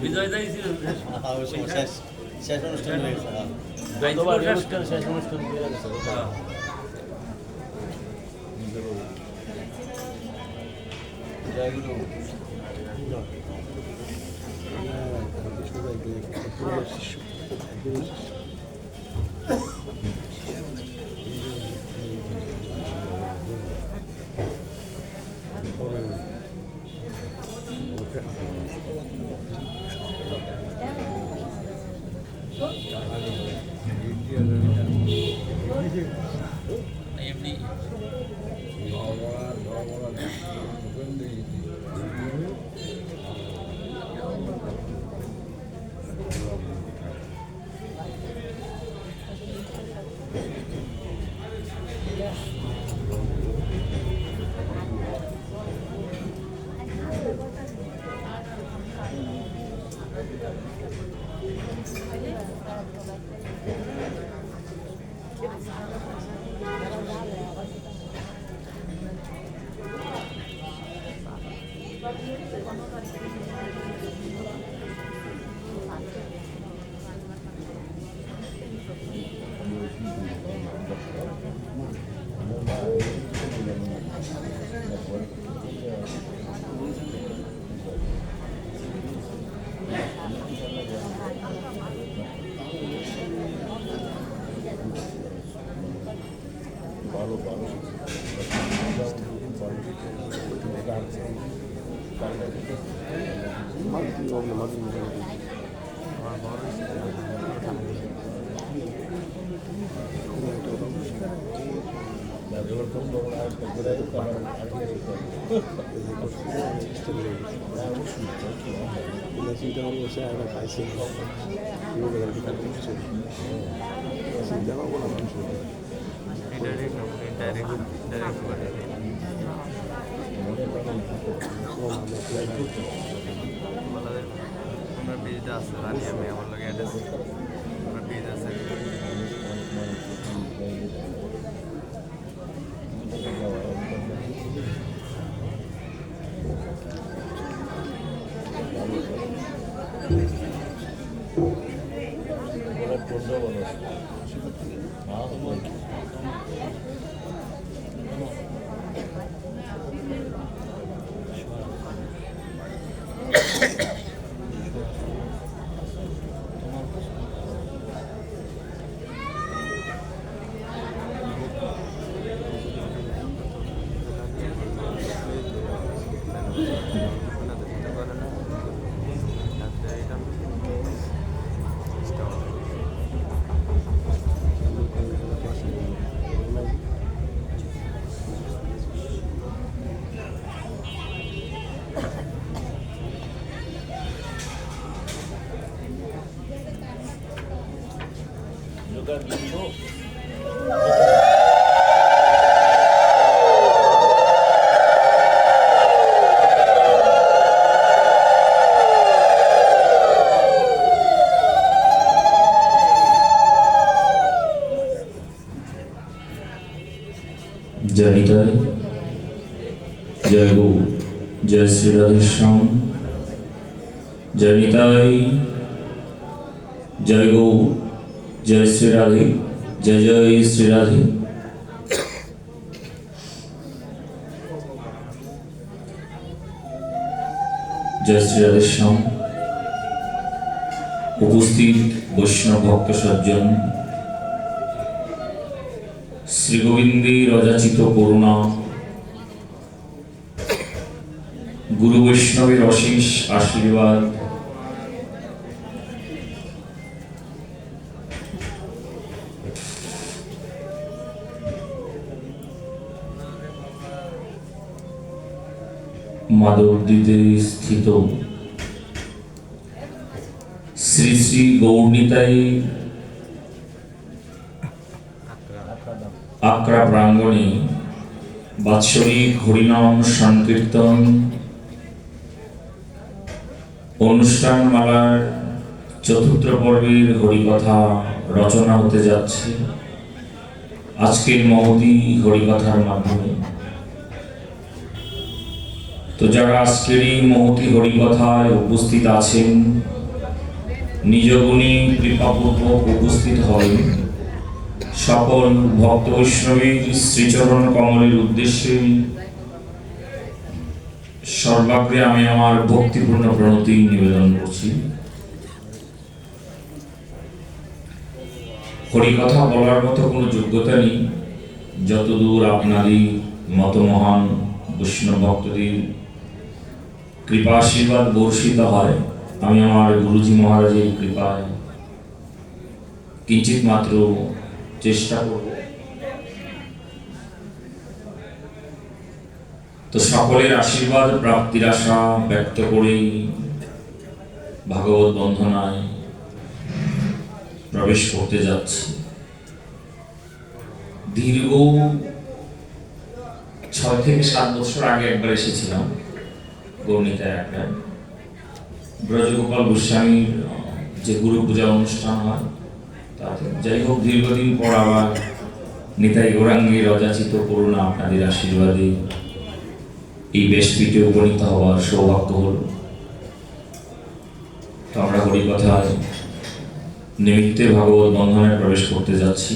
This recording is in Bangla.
Visualize isso. হ্যাঁ শেষ অনুষ্ঠান হয়েছে হ্যাঁ। গতবার শেষ শেষ অনুষ্ঠান গেছে গুরু এমনি ಹೋಗಲಿ ಮೊದಲು direct direct direct gente Australia, me amo lo que eres. Repite, Ağzımı juga gitu जय जय जय गो जय श्री राधेश्याम जय निताई जय गो। জয় শ্রী রাধে জয় জয় শ্রী রাধে জয় শ্রী রাধেশ্যাম উপস্থিত বৈষ্ণব ভক্ত সজ্জন। শ্রী গোবিন্দের রজাচিত করুণা। গুরু বৈষ্ণবের অশেষ আশীর্বাদ। মাধবদ্বীপে স্থিত। শ্রী শ্রী গৌরনীতাই আক্রা প্রাঙ্গণে বাৎসরিক হরিনাম সংকীর্তন অনুষ্ঠান মালার চতুর্থ পর্বের হরিকথা রচনা হতে যাচ্ছে। আজকের মহতি হরিকথার মাধ্যমে। তো যারা আজকের এই মহতি হরিকথায় উপস্থিত আছেন, নিজ গুণী কৃপাপূর্বক উপস্থিত হয় সকল ভক্ত বৈষ্ণবীর শ্রীচরণ কমলের উদ্দেশ্যে সর্বাগ্রে আমি আমার ভক্তিপূর্ণ প্রণতি নিবেদন করছি। হরিকথা বলার মতো কোনো যোগ্যতা নেই। যতদূর আপনারই মত মহান বৈষ্ণব ভক্তদের কৃপা আশীর্বাদ বর্ষিত হয়, আমি আমার গুরুজি মহারাজের কৃপায়। কিঞ্চিত মাত্র চেষ্টা করব। তো সকলের আশীর্বাদ, প্রাপ্তির আশা ব্যক্ত করেই ভাগবত বন্ধনায় প্রবেশ করতে যাচ্ছি। দীর্ঘ ছয় থেকে সাত বছর আগে একবার এসেছিলাম। গৌরনীতায় একটা ব্রজগোপাল গোস্বামীর যে গুরু পূজা অনুষ্ঠান হয় তাতে যাই হোক, দীর্ঘদিন পর আবার নিতাই গৌরাঙ্গীর রজাচিত করুণা আপনাদের আশীর্বাদে এই বেশপিঠে উপনীত হওয়ার সৌভাগ্য হল। তো আমরা হরিকথায় নিমিত্তে ভাগবত বন্ধনে প্রবেশ করতে যাচ্ছি।